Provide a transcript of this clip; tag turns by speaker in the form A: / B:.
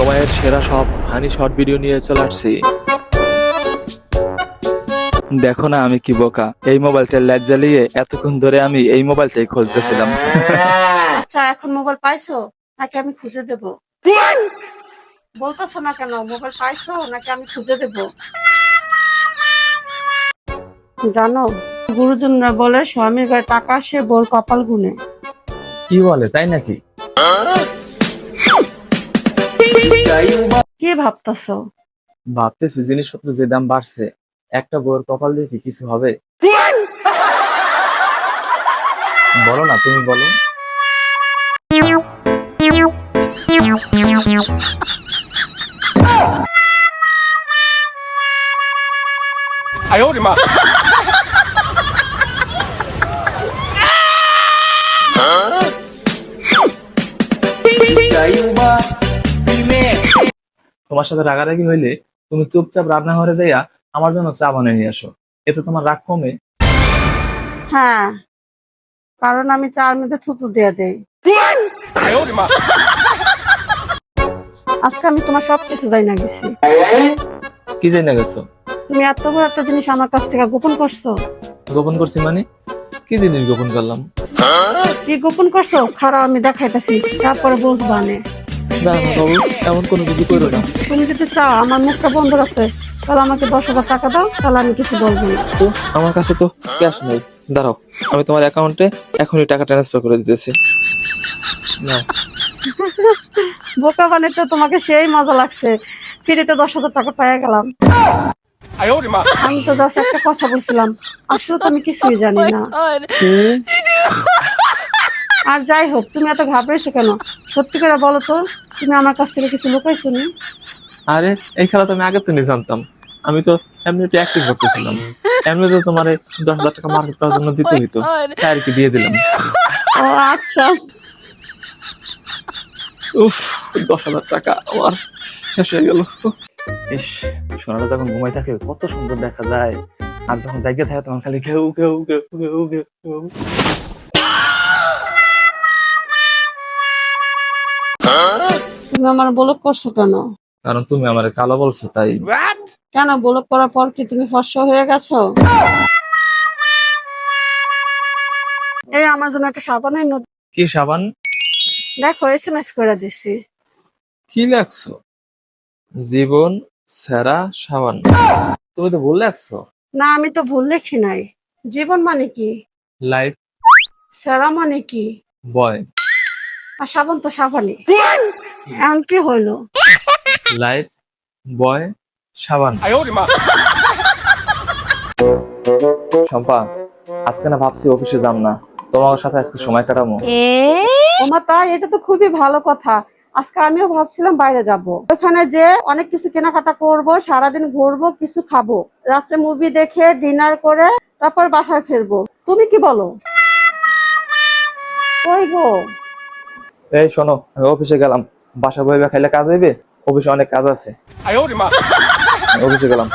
A: সময়ের সেরা সব ফানি শর্ট ভিডিও নিয়ে চলে আসছি। দেখো না আমি কি বোকা এই মোবাইলটা লাইট জ্বালিয়ে এতক্ষণ ধরে আমি এই মোবাইলটাই খুঁজতেছিলাম।
B: আচ্ছা এখন মোবাইল পাইছো? নাকি আমি খুঁজে দেব? বলতেছো না কেন মোবাইল পাইছো? নাকি আমি খুঁজে দেব? জানো গুরুজনরা বলে স্বামীর গায়ে টাকা সে বোর কপাল গুনে।
A: কি বলে তাই নাকি?
B: কি ভাবতাছো?
A: ভাবতেছি জিনিসপত্র যে দাম বাড়ছে একটা বউয়ের কপাল দিয়ে কি কিছু হবে? বলো না তুমি বলো। তোমার সাথে রাগারাগি হইলে তুমি চুপচাপ রান্নাঘরে যাইয়া আমার জন্য চা বানিয়ে নিয়ে আসো। এতে তোমার রাগ কমে।
B: হ্যাঁ কারণ আমি চার মধ্যে থুতু দিয়ে দেই। আজকে আমি তোমার সবকিছু যাই না গেছি।
A: কি জেনে গেছো?
B: তুমি এত বড় একটা জিনিস আমার কাছ থেকে গোপন করছ।
A: গোপন করছি মানে? কি জিনিস গোপন করলাম?
B: কি গোপন করছ? খারাপ আমি দেখাইতেছি তারপরে বুঝবা নে।
A: দাঁড়ানো বাবু এমন কোনো কিছু করো না।
B: তুমি যদি চাও আমার মুখটা বন্ধ রাখতে তাহলে আমাকে দশ হাজার টাকা দাও তাহলে আমি কিছু বলব না।
A: তো আমার কাছে তো ক্যাশ নেই। দাঁড়াও আমি তোমার অ্যাকাউন্টে এখনই টাকা ট্রান্সফার করে দিতেছি। নাও।
B: বোকা বানাইতে তোমাকে সেই মজা লাগছে। ফ্রিতে দশ হাজার টাকা পেয়ে গেলাম। আমি তো জাস্ট একটা কথা বলছিলাম। আসলে তো আমি কিছুই জানি না। আর যাই হোক তুমি এত ঘাবড়েছো কেন? সত্যি করে বলো তো তুমি আমার কাছ থেকে কিছু লুকাইছো নি
A: আরে এই খেলা তো আমি আগে থেকে জানতাম। আমি তো এমনি একটু অ্যাক্টিং করতেছিলাম। এমনি তো তোমার দশ হাজার টাকা মার্কেট করার জন্য দিতে হইতো। তাই আর কি দিয়ে দিলাম।
B: ও আচ্ছা।
A: উফ দশ হাজার টাকা আমার শেষ হয়ে গেল। ইস সোনাটা যখন ঘুমাই থাকে কত সুন্দর দেখা যায়। আর যখন জায়গা থাকে তখন খালি ঘেউ ঘেউ ঘেউ ঘেউ ঘেউ
B: তুমি আমার বলক করছ কেন?
A: কারণ তুমি আমার কালো বলছো তাই।
B: কেন বলক করার পর কি তুমি ফর্সা হয়ে গেছো? এই আমার জন্য একটা সাবানের নোট
A: কি সাবান?
B: দেখো এস এম এস করে দিছি।
A: কি লেখছো? জীবন সেরা সাবান। তুমি তো ভুল লেখছো।
B: না আমি তো ভুল লেখি নাই। জীবন মানে কি?
A: লাইফ
B: সেরা মানে কি?
A: বয়
B: আর সাবান তো সাবানই। এমন কি হইল
A: লাইফ বয় সাবান। শম্পা আজকে না ভাবছি অফিসে যাম না। তোমার সাথে আজকে সময় কাটাবো।
B: ওমা তাই? এটা তো খুবই ভালো কথা। আজকে আমিও ভাবছিলাম বাইরে যাব। ওখানে যে অনেক কিছু কেনাকাটা করব সারাদিন ঘুরবো কিছু খাব। রাত্রে মুভি দেখে ডিনার করে তারপর বাসায় ফিরবো। তুমি কি বলো? কই গো?
A: এই শোনো আমি অফিসে গেলাম। বাসা বইবে খাইলে কাজ হইবে? অফিসে অনেক কাজ আছে। অফিসে গেলাম।